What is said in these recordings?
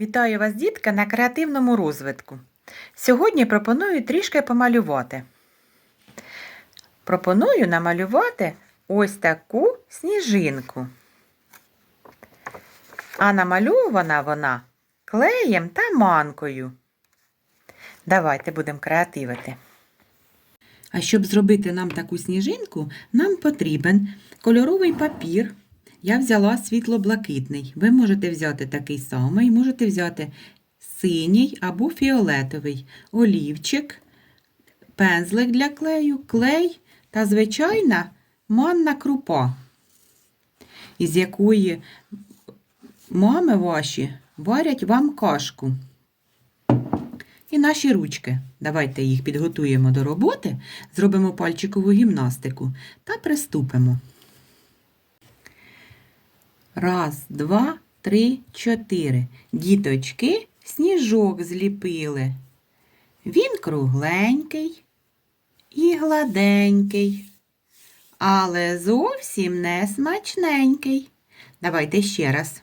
Вітаю вас, дітка, на креативному розвитку. Сьогодні пропоную трішки помалювати. Пропоную намалювати ось таку сніжинку. А намальована вона клеєм та манкою. Давайте будемо креативити. А щоб зробити нам таку сніжинку, нам потрібен кольоровий папір. Я взяла світло-блакитний. Ви можете взяти такий самий, можете взяти синій або фіолетовий, олівчик, пензлик для клею, клей та звичайна манна крупа, із якої мами ваші варять вам кашку. І наші ручки. Давайте їх підготуємо до роботи, зробимо пальчикову гімнастику та приступимо. Раз, два, три, чотири. Діточки сніжок зліпили. Він кругленький і гладенький, але зовсім не смачненький. Давайте ще раз.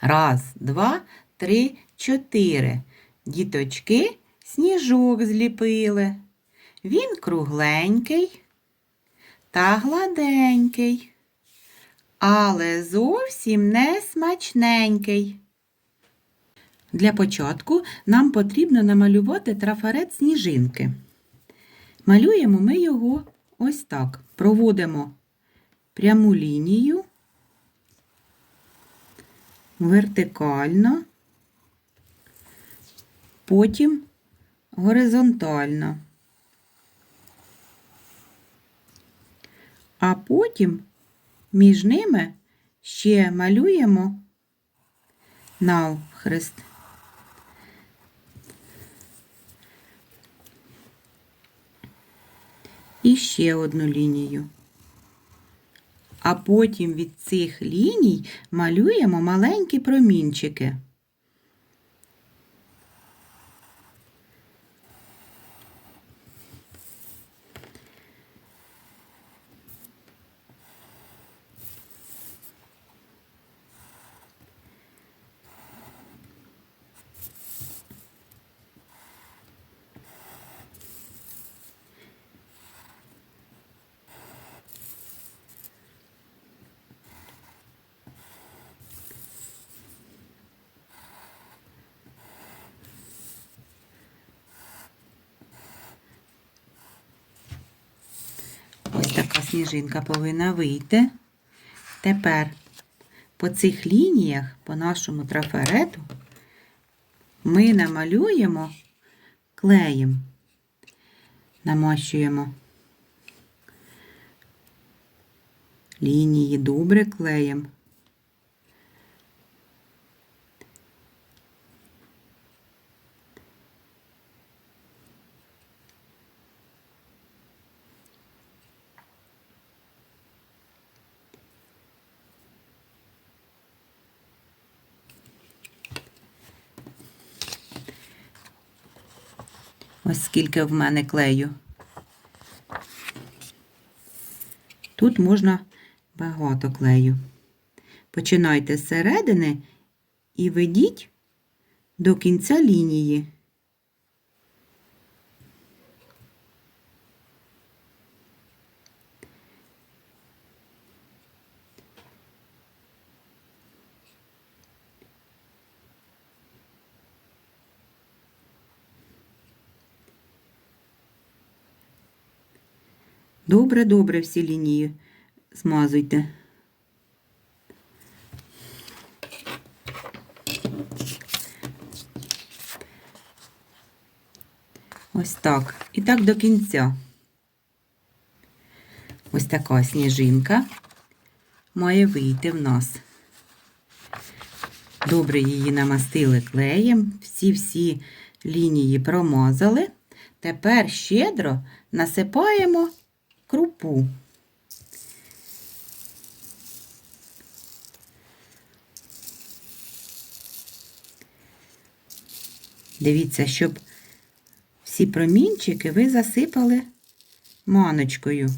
Раз, два, три, чотири. Діточки сніжок зліпили. Він кругленький та гладенький але зовсім не смачненький. Для початку нам потрібно намалювати трафарет сніжинки. Малюємо ми його ось так. Проводимо пряму лінію, вертикально, потім горизонтально, а потім між ними ще малюємо навхрест. І ще одну лінію. А потім від цих ліній малюємо маленькі промінчики. Ось така сніжинка повинна вийти. Тепер по цих лініях, по нашому трафарету, ми намалюємо клеєм, намащуємо лінії добре клеєм. Ось скільки в мене клею. Тут можна багато клею. Починайте з середини і ведіть до кінця лінії. Добре-добре всі лінії змазуйте. Ось так. І так до кінця. Ось така сніжинка має вийти в нас. Добре її намастили клеєм, всі-всі лінії промазали. Тепер щедро насипаємо крупу. Дивіться, щоб всі промінчики ви засипали маночкою.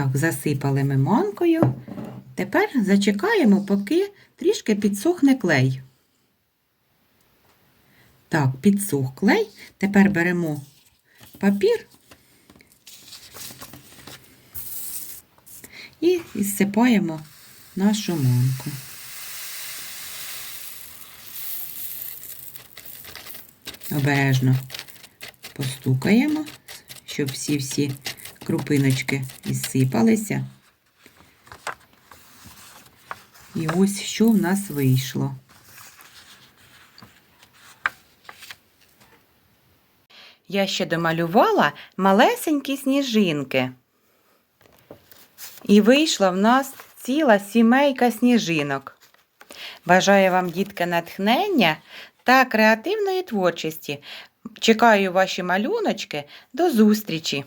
Так, засипали ми манкою. Тепер зачекаємо, поки трішки підсохне клей. Так, підсох клей. Тепер беремо папір і зсипаємо нашу манку. Обережно постукаємо, щоб всі-всі крупиночки ізсипалися. І ось що в нас вийшло. Я ще домалювала малесенькі сніжинки. І вийшла в нас ціла сімейка сніжинок. Бажаю вам, дітки, натхнення та креативної творчості. Чекаю ваші малюночки. До зустрічі!